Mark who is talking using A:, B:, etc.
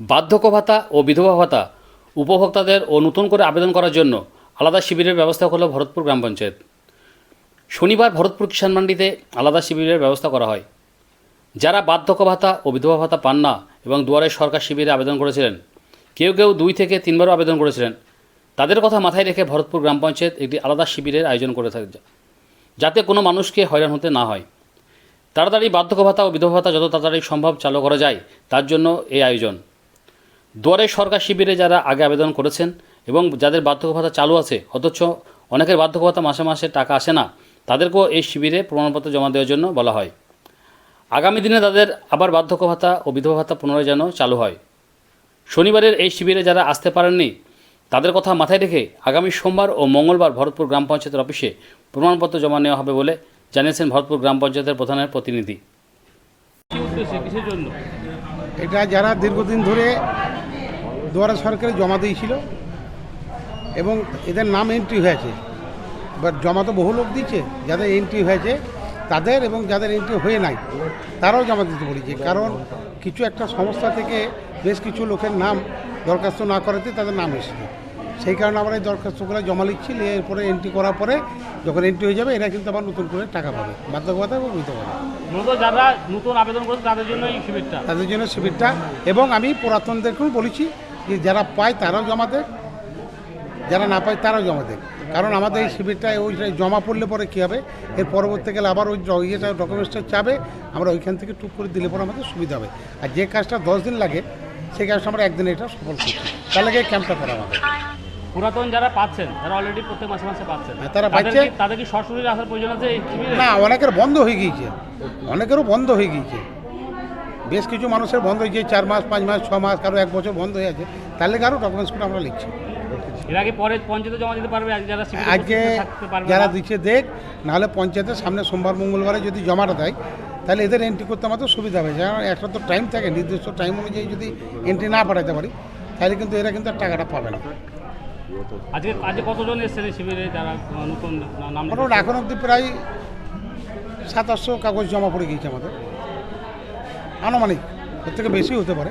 A: বার্ধক্য ভাতা ও বিধবা ভাতা উপভোক্তাদের ও নতুন করে আবেদন করার জন্য আলাদা শিবিরের ব্যবস্থা করল ভরতপুর গ্রাম পঞ্চায়েত। শনিবার ভরতপুর কিষাণ মান্ডিতে আলাদা শিবিরের ব্যবস্থা করা হয়। যারা বার্ধক্য ভাতা ও বিধবা ভাতা পান না এবং দুয়ারে সরকার শিবিরে আবেদন করেছিলেন, কেউ কেউ দুই থেকে তিনবারও আবেদন করেছিলেন, তাদের কথা মাথায় রেখে ভরতপুর গ্রাম পঞ্চায়েত একটি আলাদা শিবিরের আয়োজন করে থাকে, যাতে কোনো মানুষকে হয়রান হতে না হয়। তাড়াতাড়ি বার্ধক্য ভাতা ও বিধবা ভাতা যত তাড়াতাড়ি সম্ভব চালু করা যায়, তার জন্য এই আয়োজন। দুয়ারে সরকার শিবিরে যারা আগে আবেদন করেছেন এবং যাদের বার্ধক্য ভাতা চালু আছে অথচ অনেকের বার্ধক্য ভাতা মাসে মাসে টাকা আসে না তাদেরকেও এই শিবিরে প্রমাণপত্র জমা দেওয়ার জন্য বলা হয়। আগামী দিনে তাদের আবার বার্ধক্য ভাতা ও বিধবা ভাতা পুনরায় যেন চালু হয়। শনিবারের এই শিবিরে যারা আসতে পারেননি তাদের কথা মাথায় রেখে আগামী সোমবার ও মঙ্গলবার ভরতপুর গ্রাম পঞ্চায়েতের অফিসে প্রমাণপত্র জমা নেওয়া হবে বলে জানিয়েছেন ভরতপুর গ্রাম পঞ্চায়েতের প্রধানের প্রতিনিধি।
B: এটা যারা দীর্ঘদিন ধরে দুয়ারে সরকারে জমা দিয়েছিল এবং এদের নাম এন্ট্রি হয়েছে। বাট জমা তো বহু লোক দিচ্ছে যাদের এন্ট্রি হয়েছে তাদের এবং যাদের এন্ট্রি হয়ে নাই তারাও জমা দিতে বলেছে। কারণ কিছু একটা সংস্থা থেকে বেশ কিছু লোকের নাম দরখাস্ত না করাতে তাদের নাম এসেছে। সেই কারণে আমরা এই দরখাস্তগুলো জমা লিখছি এরপরে এন্ট্রি করার পরে যখন এন্ট্রি হয়ে যাবে এরা কিন্তু আবার নতুন করে টাকা পাবে। বাধ্যকতা এবং পাবে
A: মূলত যারা নতুন আবেদন করেছে তাদের জন্য এই শিবিরটা।
B: তাদের জন্য শিবিরটা এবং আমি পুরাতনদেরকেও বলেছি যে যারা পায় তারাও জমা দেয়? যারা না পায় তারাও জমা দেয়। কারণ আমাদের এই শিবিরটায় ওই জমা পড়লে পরে কী হবে? এর পরবর্তীকালে আবার ওই ইয়েটা ডকুমেন্টসটা চাবে। আমরা ওইখান থেকে টুক করে দিলে পরে আমাদের সুবিধা হবে। আর যে কাজটা দশ দিন লাগে সেই কাজটা আমরা একদিনে এটা সফল করছি। তার লাগে এই ক্যাম্পটা করা আমাদের।
A: পুরাতন যারা পাচ্ছেন যারা অলরেডি প্রত্যেক মাসে মাসে পাচ্ছেন
B: হ্যাঁ, তারা পাচ্ছে।
A: তাদের কি সরাসরি আসার প্রয়োজন আছে এই শিবিরে?
B: না অনেকের বন্ধ হয়ে গিয়েছে। অনেকেরও বন্ধ হয়ে গিয়েছে। বেশ কিছু মানুষের বন্ধ হয়েছে চার মাস পাঁচ মাস ছ মাস কারও এক বছর বন্ধ হয়ে আছে। তাহলে আরও ডকুমেন্টসগুলো আমরা লিখছি?
A: এর আগে পরে পঞ্চায়েতে জমা দিতে পারবে যারা
B: আজকে যারা দিচ্ছে দেখ নাহলে পঞ্চায়েতের সামনে সোমবার মঙ্গলবারে যদি জমাটা দেয় তাহলে এদের এন্ট্রি করতে আমাদের সুবিধা হবে। যেন একটা তো টাইম থাকে নির্দিষ্ট টাইম অনুযায়ী যদি এন্ট্রি না পাঠাতে পারি তাহলে কিন্তু এরা কিন্তু আর টাকাটা পাবে না।
A: আজকে আজকে কতজন এসেছেন এই শিবিরে যারা নতুন নাম
B: এখন অবধি প্রায় সাতাশশো কাগজ জমা পড়ে গিয়েছে আমাদের। আনুমানিক এর থেকে বেশি হতে পারে।